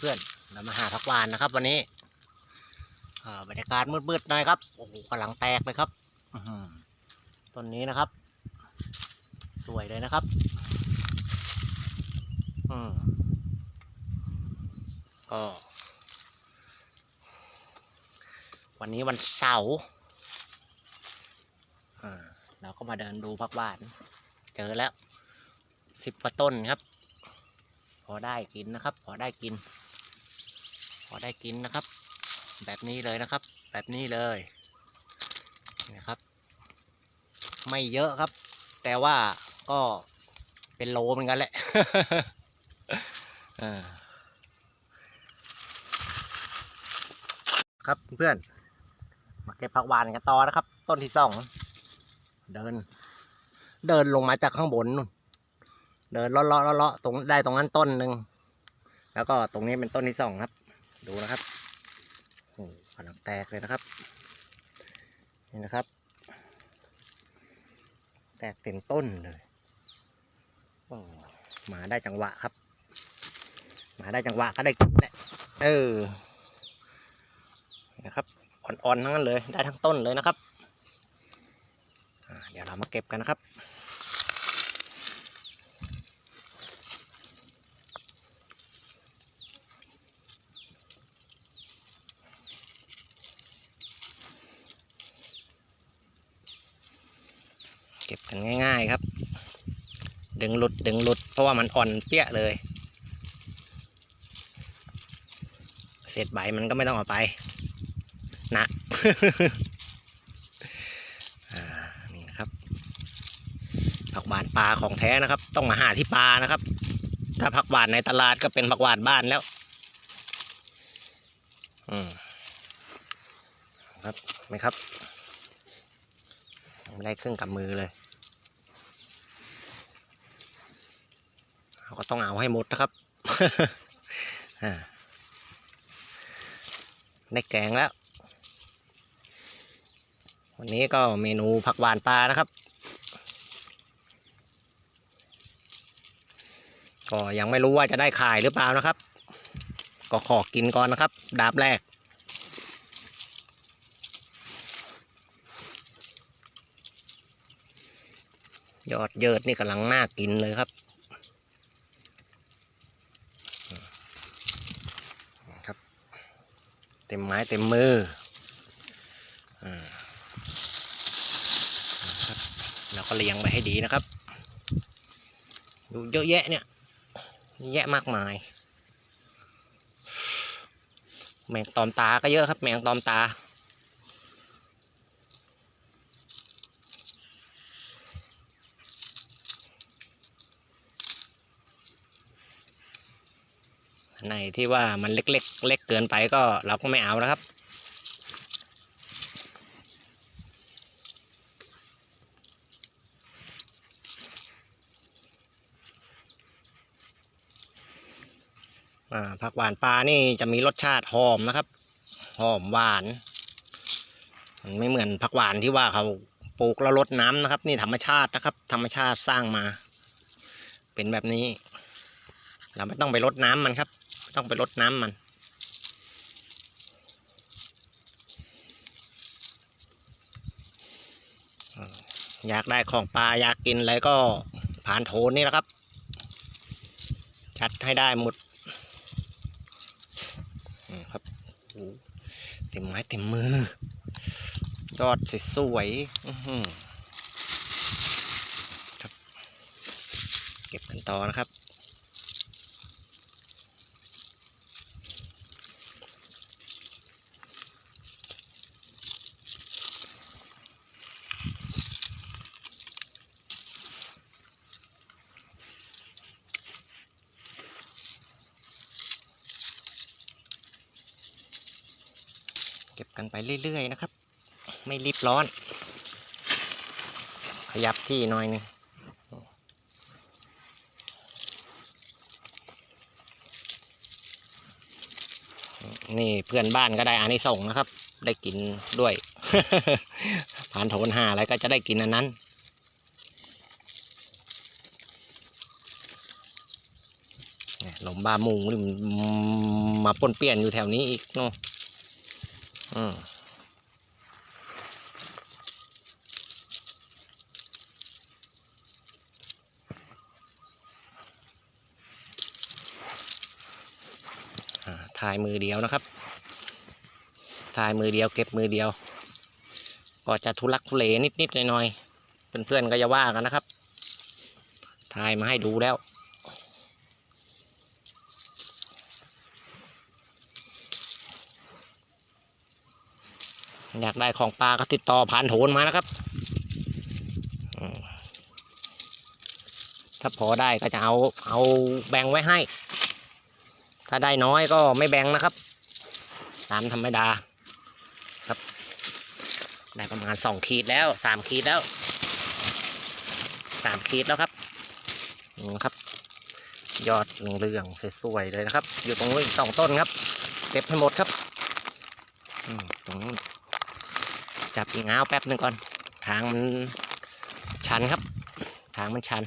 เพื่อนๆเรามาหาผักหวานนะครับ วันนี้อ่าบรรยากาศมืดๆหน่อยครับโอ้โหกำลังแตกเลยครับต้นนี้นะครับ สวยเลยนะครับ อืมก็วันนี้วันเสาร์อ่าเราก็มาเดินดูผักหวาน เจอแล้วสิบกว่าต้นครับ พอได้กินนะครับ พอได้กิน พอได้กินนะครับ แบบนี้เลยนะครับ แบบนี้เลยนะครับ ไม่เยอะครับ แต่ว่าก็เป็นโลเหมือนกันแหละครับเพื่อนมาเก็บผักหวานกันต่อนะครับ ต้นที่สองเดิน เดินลงมาจากข้างบนนู่น เดินเลาะเลาะเลาะตรงได้ตรงนั้นต้นหนึ่งแล้วก็ตรงนี้เป็นต้นที่สองครับ ดูนะครับโอ้โหกำลังแตกเลยนะครับ นี่นะครับ แตกเต็มต้นเลยโอ้หมาได้จังหวะครับหมาได้จังหวะก็ได้กินแหละเออนะครับอ่อนๆทั้งนั้นเลย ได้ทั้งต้นเลยนะครับเดี๋ยวเรามาเก็บกันนะครับ เก็บกันง่าย ๆครับ ดึงหลุดดึงหลุด เพราะว่ามันอ่อนเปี้ยเลย เศษใบมันก็ไม่ต้องเอาไปหนะอ่านี่นะครับผักหวานปลาของแท้นะครับ ต้องมาหาที่ปลานะครับ ถ้าผักหวานในตลาดก็เป็นผักหวานบ้านแล้ว อืมครับไหมครับ ไม่ได้ครึ่งกับมือเลย เราก็ต้องเอาให้หมดนะครับได้แกงแล้ว วันนี้ก็เมนูผักหวานปลานะครับ ก็ยังไม่รู้ว่าจะได้ขายหรือเปล่านะครับ ก็ขอกินก่อนนะครับ ดาบแรก ยอดเยิดนี่กำลังน่ากินเลยครับ ครับ เต็มไม้เต็มมืออ่าครับแล้วก็เลี้ยงไปให้ดีนะครับ ดูเยอะแยะเนี่ย แยะมากมาย แมงตอมตาก็เยอะครับ แมงตอมตา อันที่ว่ามันเล็กๆเล็กเกินไปก็เราก็ไม่เอานะครับ ผักหวานปลานี่จะมีรสชาติหอมนะครับ หอมหวาน มันไม่เหมือนผักหวานที่ว่าเขาปลูกแล้วรดน้ำนะครับ นี่ธรรมชาตินะครับ ธรรมชาติสร้างมา เป็นแบบนี้ เราไม่ต้องไปรดน้ำมันครับ ต้องไปรดน้ำมัน อยากได้ของปลาอยากกินอะไรก็ผ่านโถนนี่แหละครับ จัดให้ได้หมดครับโอ้โหเต็มไม้เต็มมือ ยอดสวยๆครับ เก็บกันต่อนะครับ เก็บกันไปเรื่อย ๆ นะครับ ไม่รีบร้อน ขยับที่หน่อยหนึงนี่เพื่อนบ้านก็ได้อานิสงส์นะครับ ได้กินด้วย ผ่านโถนหาอะไรก็จะได้กินอันนั้นหลมบามุงนี่มันมาปนเปี้ยนอยู่แถวนี้อีกเนาะ อืมอ่าถ่ายมือเดียวนะครับ ถ่ายมือเดียวเก็บมือเดียว ก็จะทุลักทุเลนิดๆหน่อยๆ เพื่อนๆก็จะว่ากันนะครับ ถ่ายมาให้ดูแล้ว อยากได้ของปลาก็ติดต่อผ่านโถนมานะครับ ถ้าพอได้ก็จะเอาเอาแบ่งไว้ให้ ถ้าได้น้อยก็ไม่แบ่งนะครับ ตามธรรมดาครับ ได้ประมาณสองขีดแล้วสามขีดแล้วสามขีดแล้วครับครับ ยอดเรืองๆสวยๆเลยนะครับ อยู่ตรงนู้นอีกสองต้นครับ เก็บให้หมดครับ อืมตรงนู้น จับอีกง้าวแป๊บหนึ่งก่อน ทางมันชันครับ ทางมันชัน